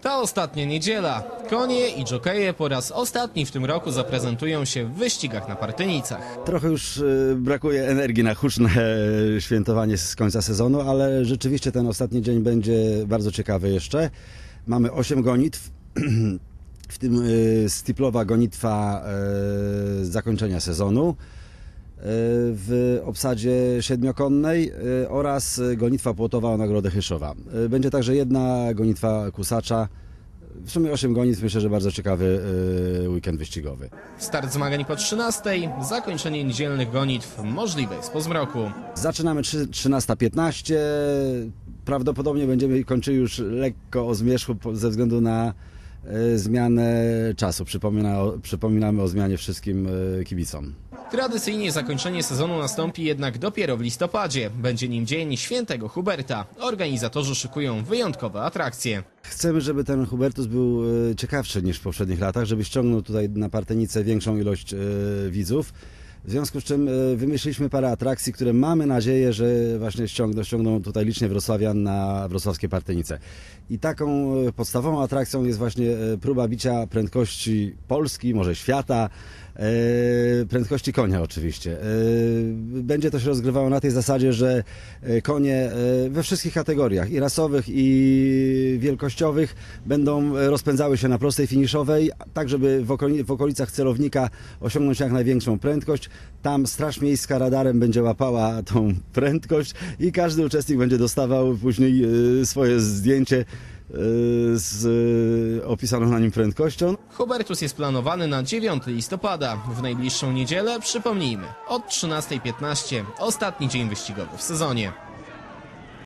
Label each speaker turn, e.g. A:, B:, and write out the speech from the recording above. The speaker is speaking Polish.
A: Ta ostatnia niedziela. Konie i jokeje po raz ostatni w tym roku zaprezentują się w wyścigach na Partynicach.
B: Trochę już e, brakuje energii na huczne e, świętowanie z końca sezonu, ale rzeczywiście ten ostatni dzień będzie bardzo ciekawy jeszcze. Mamy 8 gonitw, w tym e, stiplowa gonitwa zakończenia sezonu w obsadzie siedmiokonnej e, oraz gonitwa płotowa o nagrodę Hyszowa. E, Będzie także jedna gonitwa kusacza. W sumie 8 gonitw, myślę, że bardzo ciekawy e, weekend wyścigowy.
A: Start zmagań po 13, zakończenie niedzielnych gonitw możliwe jest po zmroku.
B: Zaczynamy trzy- 13.15. Prawdopodobnie będziemy kończyli już lekko o zmierzchu ze względu na zmianę czasu. Przypomina, przypominamy o zmianie wszystkim e, kibicom.
A: Tradycyjnie zakończenie sezonu nastąpi jednak dopiero w listopadzie. Będzie nim Dzień Świętego Huberta. Organizatorzy szykują wyjątkowe atrakcje.
B: Chcemy, żeby ten Hubertus był e, ciekawszy niż w poprzednich latach, żeby ściągnął tutaj na Partenicę większą ilość e, widzów. W związku z czym e, wymyśliliśmy parę atrakcji, które mamy nadzieję, że właśnie ściągną, ściągną tutaj licznie wrocławian na wrocławskie Partenice. I taką e, podstawową atrakcją jest właśnie e, próba bicia prędkości Polski, może świata, prędkości konia oczywiście. E, Będzie to się rozgrywało na tej zasadzie, że e, konie e, we wszystkich kategoriach, i rasowych, i wielkościowych, będą e, rozpędzały się na prostej finiszowej, tak żeby w, okoli, w okolicach celownika osiągnąć jak największą prędkość. Tam Straż Miejska radarem będzie łapała tą prędkość i każdy uczestnik będzie dostawał później e, swoje zdjęcie e, z e, opisaną na nim prędkością.
A: Hubertus jest planowany na 9 listopada. W najbliższą niedzielę, przypomnijmy, od 13.15, ostatni dzień wyścigowy w sezonie.